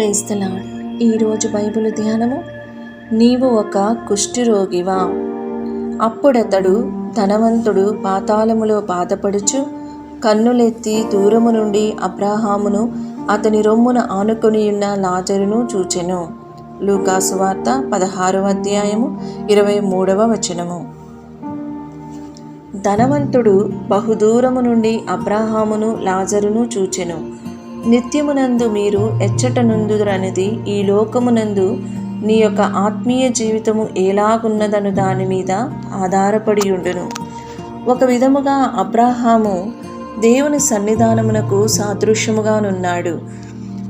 Praise the Lord. ఈరోజు Bible ధ్యానము. నీవు ఒక కుష్ఠిరోగివా? అప్పుడతడు ధనవంతుడు పాతాళములో బాధపడుచు కన్నులెత్తి దూరము నుండి అబ్రాహామును అతని రొమ్మున ఆనుకొనియున్న లాజరును చూచెను. లూకాసు వార్త పదహారవ అధ్యాయము ఇరవై మూడవ వచనము. ధనవంతుడు బహుదూరము నుండి అబ్రాహామును లాజరును చూచెను. నిత్యమునందు మీరు ఎచ్చటనుందురనిది ఈ లోకమునందు నీ యొక్క ఆత్మీయ జీవితము ఎలాగున్నదను దాని మీద ఆధారపడి ఉండును ఒక విధముగా అబ్రాహాము దేవుని సన్నిధానమునకు సాదృశ్యముగానున్నాడు.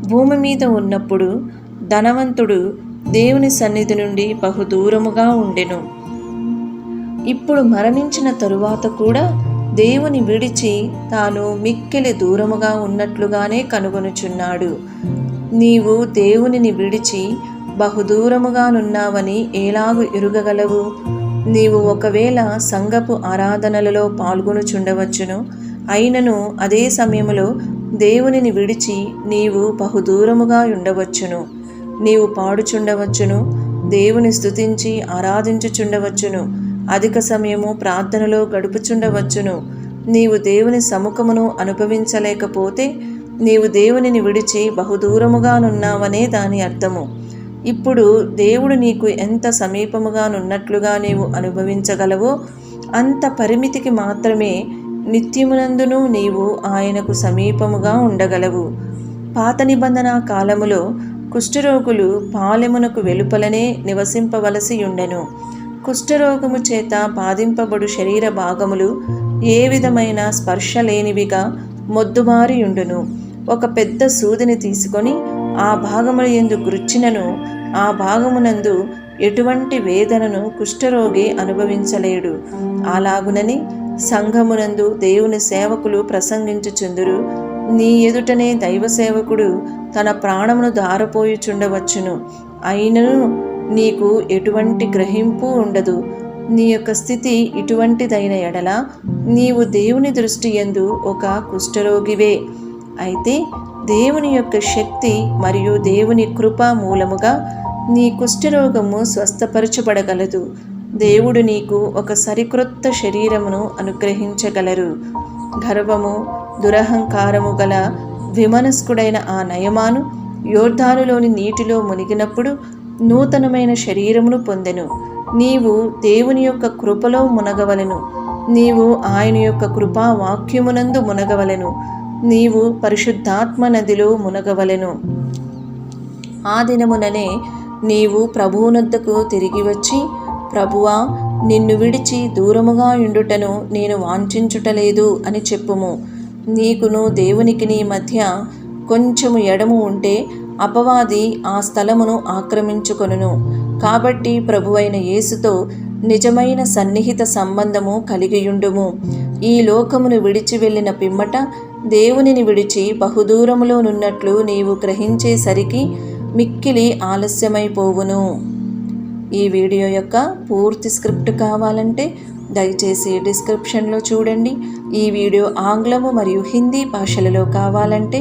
భూమి మీద ఉన్నప్పుడు ధనవంతుడు దేవుని సన్నిధి నుండి బహుదూరముగా ఉండెను. ఇప్పుడు మరణించిన తరువాత కూడా దేవుని విడిచి తాను మిక్కిలి దూరముగా ఉన్నట్లుగానే కనుగొనుచున్నాడు. నీవు దేవునిని విడిచి బహుదూరముగానున్నావని ఎలాగు ఎరుగగలవు? నీవు ఒకవేళ సంగపు ఆరాధనలలో పాల్గొనుచుండవచ్చును అయినను అదే సమయంలో దేవునిని విడిచి నీవు బహుదూరముగా ఉండవచ్చును. నీవు పాడుచుండవచ్చును దేవుని స్తుతించి ఆరాధించుచుండవచ్చును. అధిక సమయము ప్రార్థనలో గడుపుచుండవచ్చును. నీవు దేవుని సముఖమును అనుభవించలేకపోతే నీవు దేవునిని విడిచి బహుదూరముగానున్నావనే దాని అర్థము. ఇప్పుడు దేవుడు నీకు ఎంత సమీపముగానున్నట్లుగా నీవు అనుభవించగలవో అంత పరిమితికి మాత్రమే నిత్యమునందును నీవు ఆయనకు సమీపముగా ఉండగలవు. పాత నిబంధన కాలములో కుష్ఠరోగులు పాలెమునకు వెలుపలనే నివసింపవలసి ఉండెను. కుష్ఠరోగము చేత బాధింపబడు శరీర భాగములు ఏ విధమైన స్పర్శ లేనివిగా మొద్దుబారియుండును ఒక పెద్ద సూదిని తీసుకొని ఆ భాగముల ఎందు గుర్చినను ఆ భాగమునందు ఎటువంటి వేదనను కుష్ఠరోగి అనుభవించలేడు. అలాగునని సంఘమునందు దేవుని సేవకులు ప్రసంగించుచుందురు. నీ ఎదుటనే దైవ సేవకుడు తన ప్రాణమును దారపోయుచుండవచ్చును అయినను నీకు ఎటువంటి గ్రహింపు ఉండదు. నీ యొక్క స్థితి ఇటువంటిదైన ఎడల నీవు దేవుని దృష్టి ఎందు ఒక కుష్ఠరోగివే. అయితే దేవుని యొక్క శక్తి మరియు దేవుని కృప మూలముగా నీ కుష్ఠరోగము స్వస్థపరచబడగలదు. దేవుడు నీకు ఒక సరిక్రొత్త శరీరమును అనుగ్రహించగలరు. గర్వము దురహంకారము గల విమనస్కుడైన ఆ నయమాను యోర్ధానులోని నీటిలో మునిగినప్పుడు నూతనమైన శరీరమును పొందెను. నీవు దేవుని యొక్క కృపలో మునగవలెను. నీవు ఆయన యొక్క కృపా వాక్యమునందు మునగవలెను. నీవు పరిశుద్ధాత్మ నదిలో మునగవలెను. ఆ దినముననే నీవు ప్రభువునొద్దకు తిరిగి వచ్చి ప్రభువా నిన్ను విడిచి దూరముగా ఉండుటను నేను వాంఛించుటలేదు అని చెప్పుము. నీకును దేవునికి నీ మధ్య కొంచెము ఎడము ఉంటే అపవాది ఆ స్థలమును ఆక్రమించుకొనును. కాబట్టి ప్రభువైన యేసుతో నిజమైన సన్నిహిత సంబంధము కలిగియుండుము. ఈ లోకమును విడిచి వెళ్ళిన పిమ్మట దేవునిని విడిచి బహుదూరములోనున్నట్లు నీవు గ్రహించేసరికి మిక్కిలి ఆలస్యమైపోవును. ఈ వీడియో యొక్క పూర్తి స్క్రిప్ట్ కావాలంటే దయచేసి డిస్క్రిప్షన్లో చూడండి. ఈ వీడియో ఆంగ్లము మరియు హిందీ భాషలలో కావాలంటే